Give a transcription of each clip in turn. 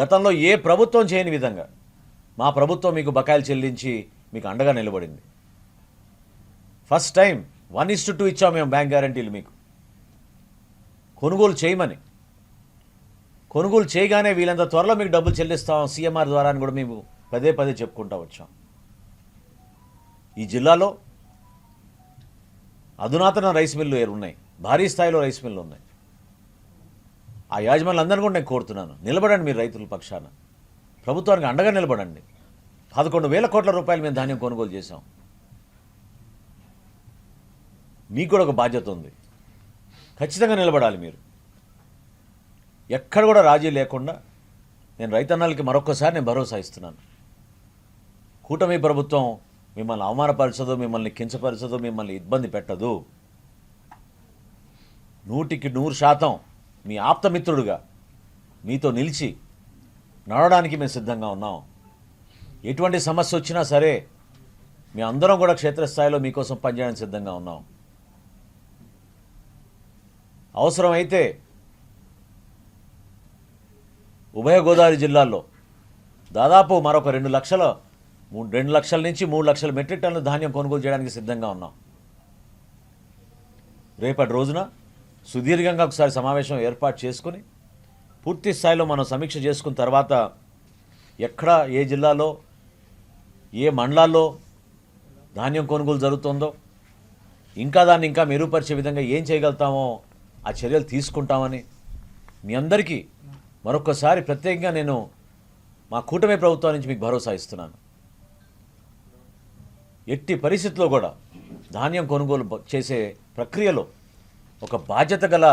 గతంలో ఏ ప్రభుత్వం చేయని విధంగా మా ప్రభుత్వం మీకు బకాయిలు చెల్లించి మీకు అండగా నిలబడింది. First time one is two ఇచ్చాం మేము బ్యాంక్ గ్యారంటీలు మీకు. కొనుగోలు చేయమని. కొనుగోలు చేయగానే వీళ్ళంత త్వరలో మీకు డబ్బులు చెల్లిస్తాం సీఎంఆర్ ద్వారా అని కూడా మేము పదే పదే చెప్పుకుంటూ వచ్చాం. ఈ జిల్లాలో అధునాతన రైస్ మిల్లు ఉన్నాయి. భారీ స్థాయిలో రైస్ మిల్లు ఉన్నాయి. ఆ యాజమాన్యులందరినీ కూడా నేను కోరుతున్నాను. నిలబడండి మీరు రైతుల పక్షాన. ప్రభుత్వానికి అండగా నిలబడండి. పదకొండు వేల కోట్ల రూపాయలు మేము ధాన్యం కొనుగోలు చేశాం. మీకు కూడా ఒక బాధ్యత ఉంది. ఖచ్చితంగా నిలబడాలి మీరు. ఎక్కడ కూడా రాజీ లేకుండా నేను రైతన్నలకి మరొకసారి నేను భరోసా ఇస్తున్నాను. కూటమి ప్రభుత్వం మిమ్మల్ని అవమానపరచదు మిమ్మల్ని కించపరచదు మిమ్మల్ని ఇబ్బంది పెట్టదు. నూటికి నూరు శాతం మీ ఆప్తమిత్రుడుగా మీతో నిలిచి నడవడానికి మేము సిద్ధంగా ఉన్నాం. ఎటువంటి సమస్య వచ్చినా సరే మీ అందరం కూడా క్షేత్రస్థాయిలో మీకోసం పనిచేయడానికి సిద్ధంగా ఉన్నాం. అవసరమైతే ఉభయ గోదావరి జిల్లాల్లో దాదాపు మరొక రెండు లక్షల మూడు రెండు లక్షల నుంచి మూడు లక్షల మెట్రిక్ టన్నుల ధాన్యం కొనుగోలు చేయడానికి సిద్ధంగా ఉన్నాం. రేపటి రోజున సుదీర్ఘంగా ఒకసారి సమావేశం ఏర్పాటు చేసుకుని పూర్తి స్థాయిలో మనం సమీక్ష చేసుకున్న తర్వాత ఎక్కడ ఏ జిల్లాలో ఏ మండలాల్లో ధాన్యం కొనుగోలు జరుగుతుందో ఇంకా దాన్ని ఇంకా మెరుగుపరిచే విధంగా ఏం చేయగలుగుతామో ఆ చర్యలు తీసుకుంటామని మీ అందరికీ మరొకసారి ప్రత్యేకంగా నేను మా కూటమి ప్రభుత్వం నుంచి మీకు భరోసా ఇస్తున్నాను. ఎట్టి పరిస్థితుల్లో కూడా ధాన్యం కొనుగోలు చేసే ప్రక్రియలో ఒక బాధ్యత గల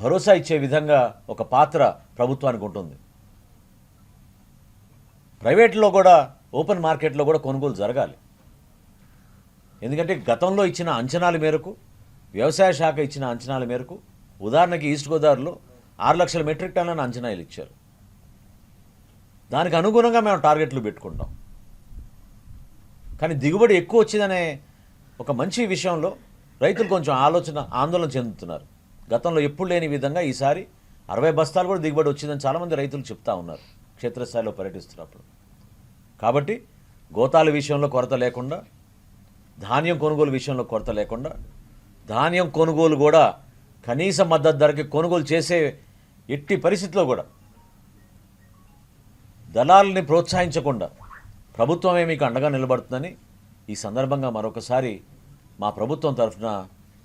భరోసా ఇచ్చే విధంగా ఒక పాత్ర ప్రభుత్వానికి ఉంటుంది. ప్రైవేట్లో కూడా ఓపెన్ మార్కెట్లో కూడా కొనుగోలు జరగాలి. ఎందుకంటే గతంలో ఇచ్చిన అంచనాల మేరకు వ్యవసాయ శాఖ ఇచ్చిన అంచనాల మేరకు ఉదాహరణకి ఈస్ట్ గోదావరిలో ఆరు లక్షల మెట్రిక్ టన్నులను అంచనాలు ఇచ్చారు. దానికి అనుగుణంగా మేము టార్గెట్లు పెట్టుకుంటాం. కానీ దిగుబడి ఎక్కువ వచ్చిందనే ఒక మంచి విషయంలో రైతులు కొంచెం ఆలోచన ఆందోళన చెందుతున్నారు. గతంలో ఎప్పుడు లేని విధంగా ఈసారి అరవై బస్తాలు కూడా దిగుబడి వచ్చిందని చాలామంది రైతులు చెప్తా ఉన్నారు క్షేత్రస్థాయిలో పర్యటిస్తున్నప్పుడు. కాబట్టి గోతాల విషయంలో కొరత లేకుండా ధాన్యం కొనుగోలు విషయంలో కొరత లేకుండా ధాన్యం కొనుగోలు కూడా కనీస మద్దతు ధరకి కొనుగోలు చేసే ఎట్టి పరిస్థితిలో కూడా దళాలని ప్రోత్సహించకుండా ప్రభుత్వమే మీకు అండగా నిలబడుతుందని ఈ సందర్భంగా మరొకసారి మా ప్రభుత్వం తరఫున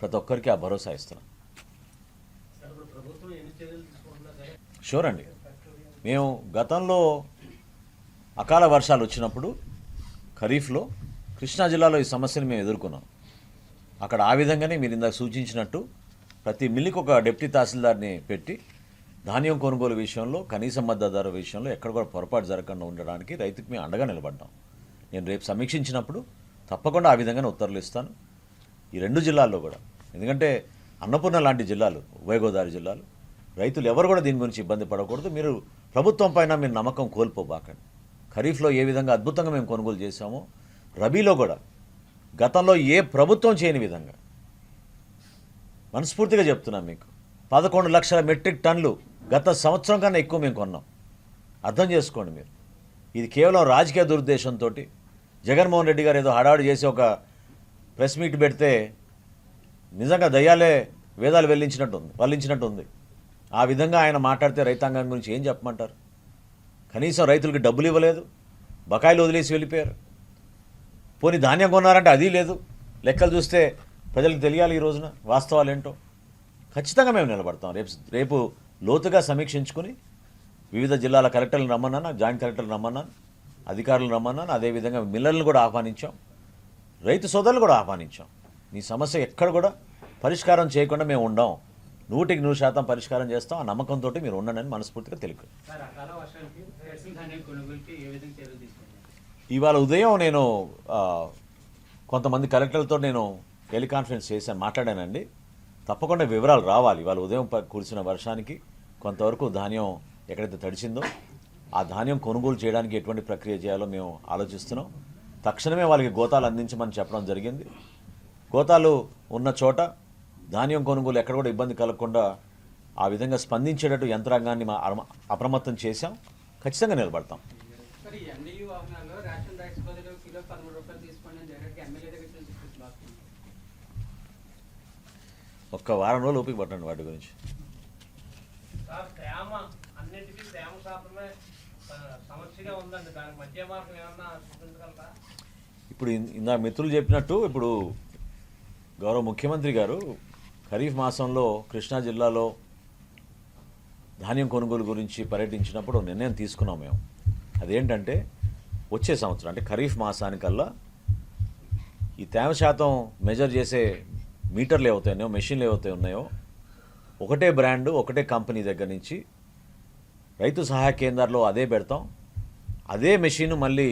ప్రతి ఒక్కరికి ఆ భరోసా ఇస్తున్నాం. షూర్ అండి మేము గతంలో అకాల వర్షాలు వచ్చినప్పుడు ఖరీఫ్లో కృష్ణా జిల్లాలో ఈ సమస్యను మేము ఎదుర్కొన్నాం. అక్కడ ఆ విధంగానే మీరు ఇందాక సూచించినట్టు ప్రతి మిల్లుకి ఒక డిప్టీ తహసీల్దార్ని పెట్టి ధాన్యం కొనుగోలు విషయంలో కనీస మద్దతు ధర విషయంలో ఎక్కడ కూడా పొరపాటు జరగకుండా ఉండడానికి రైతుకు మేము అండగా నిలబడ్డాం. నేను రేపు సమీక్షించినప్పుడు తప్పకుండా ఆ విధంగానే ఉత్తర్వులు ఇస్తాను. ఈ రెండు జిల్లాల్లో కూడా. ఎందుకంటే అన్నపూర్ణ లాంటి జిల్లాలు ఉభయగోదావరి జిల్లాలు రైతులు ఎవరు కూడా దీని గురించి ఇబ్బంది పడకూడదు. మీరు ప్రభుత్వం పైన మీరు నమ్మకం కోల్పోబాకండి. ఖరీఫ్లో ఏ విధంగా అద్భుతంగా మేము కొనుగోలు చేశామో రబీలో కూడా గతంలో ఏ ప్రభుత్వం చేయని విధంగా. మనస్ఫూర్తిగా చెప్తున్నాం మీకు. పదకొండు లక్షల మెట్రిక్ టన్నులు గత సంవత్సరం కన్నా ఎక్కువ మేము కొన్నాం. అర్థం చేసుకోండి మీరు. ఇది కేవలం రాజకీయ దురుద్దేశంతో జగన్మోహన్ రెడ్డి గారు ఏదో హడావుడి చేసి ఒక ప్రెస్ మీట్ పెడితే నిజంగా దయ్యాలే వేదాలు వెళ్ళించినట్టు ఉంది ఉంది ఆ విధంగా ఆయన మాట్లాడితే రైతాంగం గురించి ఏం చెప్పమంటారు? కనీసం రైతులకు డబ్బులు ఇవ్వలేదు బకాయిలు వదిలేసి వెళ్ళిపోయారు. పోనీ ధాన్యం కొన్నారంటే అది లేదు. లెక్కలు చూస్తే ప్రజలకు తెలియాలి ఈ రోజున వాస్తవాలు ఏంటో. ఖచ్చితంగా మేము నిలబడతాం. రేపు రేపు లోతుగా సమీక్షించుకుని వివిధ జిల్లాల కలెక్టర్లను రమ్మన్నాను జాయింట్ కలెక్టర్లు రమ్మన్నాను అధికారులను రమ్మన్నాను అదేవిధంగా మిల్లర్లను కూడా ఆహ్వానించాం. రైతు సోదరులు కూడా ఆహ్వానించాం. మీ సమస్య ఎక్కడ కూడా పరిష్కారం చేయకుండా మేము ఉండం. నూటికి నూరు శాతం పరిష్కారం చేస్తాం. ఆ నమ్మకంతో మీరు ఉండండి మనస్ఫూర్తిగా తెలుపు సార్ అకాల వర్షాలకి రేషన్ ధాన్యం కొనుగోలుకి ఏ విధంగా చర్యలు తీసుకుంటారు? ఇవాళ ఉదయం నేను కొంతమంది కలెక్టర్లతో నేను టెలికాన్ఫరెన్స్ చేశాను మాట్లాడానండి. తప్పకుండా వివరాలు రావాలి. ఇవాళ ఉదయం కురిసిన వర్షానికి కొంతవరకు ధాన్యం ఎక్కడైతే తడిచిందో ఆ ధాన్యం కొనుగోలు చేయడానికి ఎటువంటి ప్రక్రియ చేయాలో మేము ఆలోచిస్తున్నాం. తక్షణమే వాళ్ళకి గోతాలు అందించమని చెప్పడం జరిగింది. గోతాలు ఉన్న చోట ధాన్యం కొనుగోలు ఎక్కడ కూడా ఇబ్బంది కలగకుండా ఆ విధంగా స్పందించేటట్టు యంత్రాంగాన్ని మా అప్రమత్తం చేశాం. ఖచ్చితంగా నిలబడతాం. నుంచి తీసుకొచ్చి ఒక్క వారం రోజులు ఓపిక పట్టండి వాటి గురించి. సమస్యగా ఉందండి. దానికి మధ్య మార్గం ఏమన్నా చూపించగలరా? ఇప్పుడు ఇన్- ఇందా మిత్రులు చెప్పినట్టు ఇప్పుడు గౌరవ ముఖ్యమంత్రి గారు ఖరీఫ్ మాసంలో కృష్ణా జిల్లాలో ధాన్యం కొనుగోలు గురించి పర్యటించినప్పుడు నిర్ణయం తీసుకున్నాం మేము. అదేంటంటే వచ్చే సంవత్సరం అంటే ఖరీఫ్ మాసానికల్లా ఈ తేమ శాతం మెజర్ చేసే మీటర్లు ఏవైతే ఉన్నాయో మెషిన్లు ఏవైతే ఉన్నాయో ఒకటే బ్రాండ్ ఒకటే కంపెనీ దగ్గర నుంచి రైతు సహాయ కేంద్రాల్లో అదే పెడతాం. అదే మెషిన్ మళ్ళీ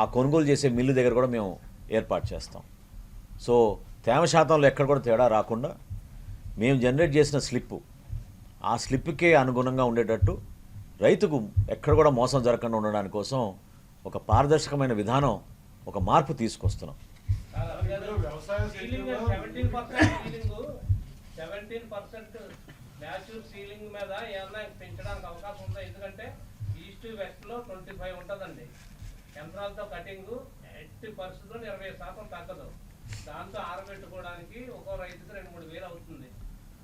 ఆ కొనుగోలు చేసే మిల్లు దగ్గర కూడా మేము ఏర్పాటు చేస్తాం. సో తేమ శాతంలో ఎక్కడ కూడా తేడా రాకుండా మేము జనరేట్ చేసిన స్లిప్పు ఆ స్లిప్కే అనుగుణంగా ఉండేటట్టు రైతుకు ఎక్కడ కూడా మోసం జరగకుండా ఉండడానికి కోసం ఒక పారదర్శకమైన విధానం ఒక మార్పు తీసుకొస్తున్నాం. సెవెంటీన్ పర్సెంట్ న్యాచురల్ సీలింగ్ మీద ఏమన్నా పెంచడానికి అవకాశం ఉందా? ఎందుకంటే ఈస్ట్ వెస్ట్లో ట్వంటీ ఫైవ్ ఉంటుందండి. యంత్రాలతో కటింగ్ ఎట్టి పరిస్థితుల్లో ఇరవై శాతం తగ్గదు. దాంతో ఆరబెట్టుకోవడానికి ఒక్కో రైతుకి రెండు మూడు వేలు అవుతుంది.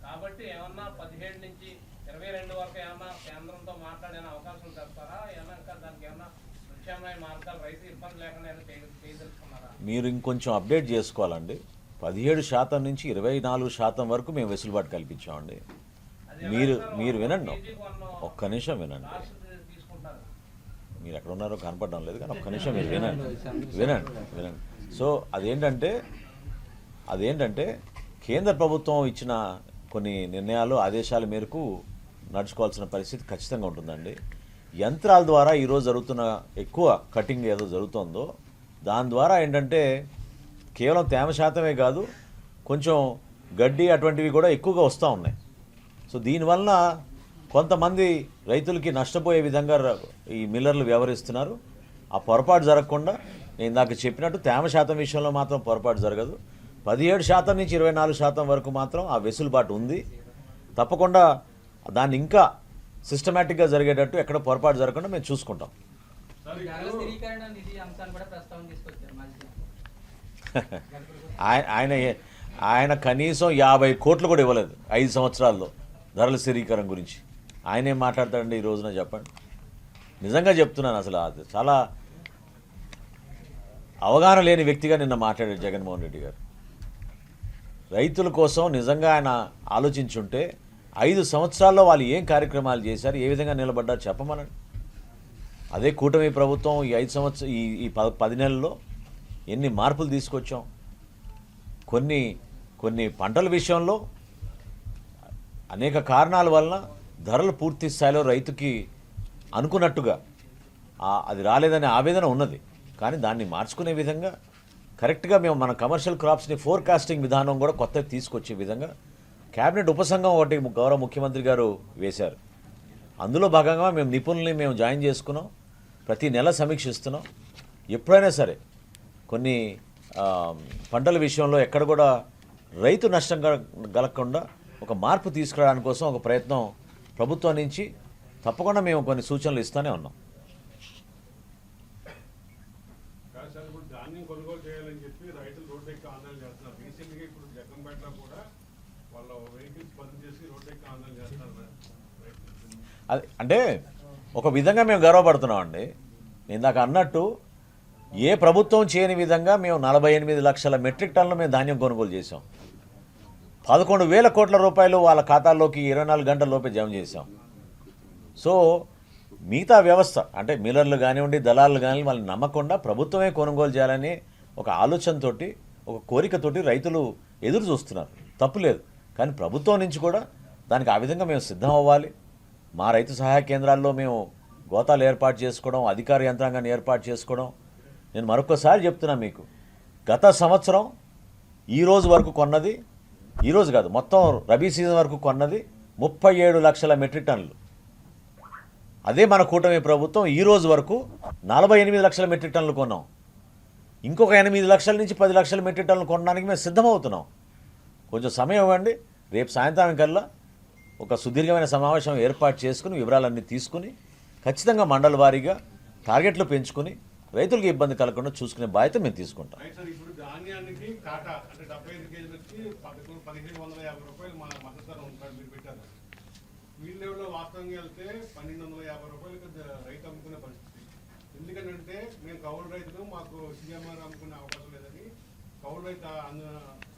కాబట్టి ఏమన్నా పదిహేడు నుంచి ఇరవై రెండు వరకు ఏమన్నా కేంద్రంతో మాట్లాడే అవకాశం తెస్తారా ఏమన్నా ఇంకా దానికి ఏమన్నా ప్రత్యామ్నాయ మార్గాలు రైతు ఇబ్బంది లేకుండా ఏమైనా చేయ చేయదలుచుకున్నారా? మీరు ఇంకొంచెం అప్డేట్ చేసుకోవాలండి. పదిహేడు శాతం నుంచి ఇరవై నాలుగు శాతం వరకు మేము వెసులుబాటు కల్పించామండి. మీరు మీరు వినండి. ఒక్క నిమిషం వినండి. మీరు ఎక్కడ ఉన్నారో కనపడడం లేదు కానీ ఒక్క నిమిషం మీరు వినండి. వినండి వినండి. సో అదేంటంటే అదేంటంటే కేంద్ర ప్రభుత్వం ఇచ్చిన కొన్ని నిర్ణయాలు ఆదేశాల మేరకు నడుచుకోవాల్సిన పరిస్థితి ఖచ్చితంగా ఉంటుందండి. యంత్రాల ద్వారా ఈరోజు జరుగుతున్న ఎక్కువ కటింగ్ ఏదో జరుగుతుందో దాని ద్వారా ఏంటంటే కేవలం తేమ శాతమే కాదు కొంచెం గడ్డి అటువంటివి కూడా ఎక్కువగా వస్తూ ఉన్నాయి. సో దీనివలన కొంతమంది రైతులకి నష్టపోయే విధంగా ఈ మిల్లర్లు వ్యవహరిస్తున్నారు. ఆ పొరపాటు జరగకుండా నేను ఇందాక చెప్పినట్టు తేమ శాతం విషయంలో మాత్రం పొరపాటు జరగదు. పదిహేడు శాతం నుంచి ఇరవై నాలుగు శాతం వరకు మాత్రం ఆ వెసులుబాటు ఉంది. తప్పకుండా దాన్ని ఇంకా సిస్టమేటిక్గా జరిగేటట్టు ఎక్కడ పొరపాటు జరగకుండా మేము చూసుకుంటాం. ఆయన ఆయన కనీసం యాభై కోట్లు కూడా ఇవ్వలేదు ఐదు సంవత్సరాల్లో. ధరల స్థిరీకరణ గురించి. ఆయనే మాట్లాడతాడండి ఈ రోజున చెప్పండి. నిజంగా చెప్తున్నాను అసలు అది చాలా అవగాహన లేని వ్యక్తిగా నిన్న మాట్లాడాడు జగన్మోహన్ రెడ్డి గారు. రైతుల కోసం నిజంగా ఆయన ఆలోచించుంటే ఐదు సంవత్సరాల్లో వాళ్ళు ఏం కార్యక్రమాలు చేశారు ఏ విధంగా నిలబడ్డారు చెప్పమనండి. అదే కూటమి ప్రభుత్వం ఈ ఐదు సంవత్సరం ఈ ఈ ప పది నెలల్లో ఎన్ని మార్పులు తీసుకొచ్చాం. కొన్ని కొన్ని పంటల విషయంలో అనేక కారణాల వలన ధరలు పూర్తి స్థాయిలో రైతుకి అనుకున్నట్టుగా అది రాలేదనే ఆవేదన ఉన్నది. కానీ దాన్ని మార్చుకునే విధంగా కరెక్ట్గా మేము మన కమర్షియల్ క్రాప్స్ని ఫోర్కాస్టింగ్ విధానం కూడా కొత్తగా తీసుకొచ్చే విధంగా కేబినెట్ ఉపసంఘం ఒకటి గౌరవ ముఖ్యమంత్రి గారు వేశారు. అందులో భాగంగా మేము నిపుణుల్ని మేము జాయిన్ చేసుకున్నాం. ప్రతి నెల సమీక్షిస్తున్నాం. ఎప్పుడైనా సరే కొన్ని పంటల విషయంలో ఎక్కడ కూడా రైతు నష్టం కల- కలగకుండా ఒక మార్పు తీసుకురావడానికి కోసం ఒక ప్రయత్నం ప్రభుత్వం నుంచి తప్పకుండా మేము కొన్ని సూచనలు ఇస్తూనే ఉన్నాం. అది అంటే ఒక విధంగా మేము గర్వపడుతున్నాం అండి ఇందాక అన్నట్టు ఏ ప్రభుత్వం చేయని విధంగా మేము నలభై ఎనిమిది లక్షల మెట్రిక్ టన్నులు మేము ధాన్యం కొనుగోలు చేసాం పదకొండు వేల కోట్ల రూపాయలు వాళ్ళ ఖాతాల్లోకి ఇరవై నాలుగు గంటల్లోపే జమ చేసాం సో మిగతా వ్యవస్థ అంటే మిల్లర్లు కానివ్వండి దళాలు కానివ్వండి వాళ్ళని నమ్మకుండా ప్రభుత్వమే కొనుగోలు చేయాలని ఒక ఆలోచనతోటి ఒక కోరికతోటి రైతులు ఎదురు చూస్తున్నారు. తప్పులేదు కానీ ప్రభుత్వం నుంచి కూడా దానికి ఆ విధంగా మేము సిద్ధం అవ్వాలి. మా రైతు సహాయ కేంద్రాల్లో మేము గోతాలు ఏర్పాటు చేసుకోవడం అధికార యంత్రాంగాన్ని ఏర్పాటు చేసుకోవడం. నేను మరొకసారి చెప్తున్నా మీకు గత సంవత్సరం ఈ రోజు వరకు కొన్నది ఈరోజు కాదు మొత్తం రబీ సీజన్ వరకు కొన్నది ముప్పై ఏడు లక్షల మెట్రిక్ టన్నులు. అదే మన కూటమి ప్రభుత్వం ఈ రోజు వరకు నలభై ఎనిమిది లక్షల మెట్రిక్ టన్నులు కొన్నాం. ఇంకొక ఎనిమిది లక్షల నుంచి పది లక్షల మెట్రిక్ టన్నులు కొనడానికి మేము సిద్ధమవుతున్నాం. కొంచెం సమయం ఇవ్వండి. రేపు సాయంత్రం కల్లా ఒక సుదీర్ఘమైన సమావేశం ఏర్పాటు చేసుకుని వివరాలన్నీ తీసుకుని ఖచ్చితంగా మండల వారీగా టార్గెట్లు పెంచుకుని రైతులకు ఇబ్బంది కలగకుండా చూసుకునే బాధ్యత మేము తీసుకుంటాం. వచ్చి పదకొండు పదిహేను వందల యాభై రూపాయలు మా మద్దతు ధర ఉంటాడు మీరు పెట్టారు. వీళ్ళ లెవెల్లో వాస్తవంగా వెళ్తే పన్నెండు వందల యాభై రూపాయలకి రైతు అమ్ముకునే పరిస్థితి. ఎందుకంటే మేము కౌలు రైతులు మాకు సీఎంఆర్ అమ్ముకునే అవకాశం లేదని కౌలు రైతు అన్న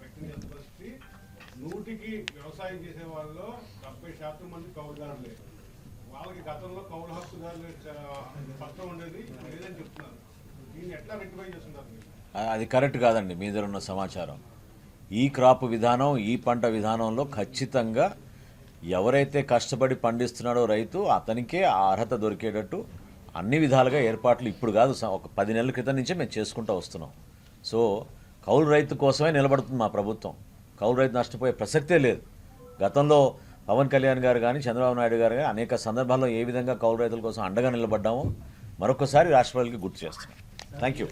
వ్యక్తం చేసిన పరిస్థితి. నూటికి వ్యవసాయం చేసే వాళ్ళలో డెబ్బై శాతం మంది కౌలుదారులే వాళ్ళకి గతంలో కౌలు హక్కుదారులు కష్టం పత్రం ఉండేది లేదని చెప్తున్నారు. దీన్ని ఎట్లా రెక్టిఫై చేస్తున్నారు అది కరెక్ట్ కాదండి మీ దగ్గర ఉన్న సమాచారం. ఈ క్రాప్ విధానం ఈ పంట విధానంలో ఖచ్చితంగా ఎవరైతే కష్టపడి పండిస్తున్నాడో రైతు అతనికే ఆ అర్హత దొరికేటట్టు అన్ని విధాలుగా ఏర్పాట్లు ఇప్పుడు కాదు స- ఒక పది నెలల క్రితం నుంచే మేము చేసుకుంటూ వస్తున్నాం. సో కౌలు రైతు కోసమే నిలబడుతుంది మా ప్రభుత్వం. కౌలు రైతు నష్టపోయే ప్రసక్తే లేదు. గతంలో పవన్ కళ్యాణ్ గారు కానీ చంద్రబాబు నాయుడు గారు కానీ అనేక సందర్భాల్లో ఏ విధంగా కౌలు రైతుల కోసం అండగా నిలబడ్డామో మరొకసారి రాష్ట్రపతికి గుర్తు చేస్తున్నాం. Thank you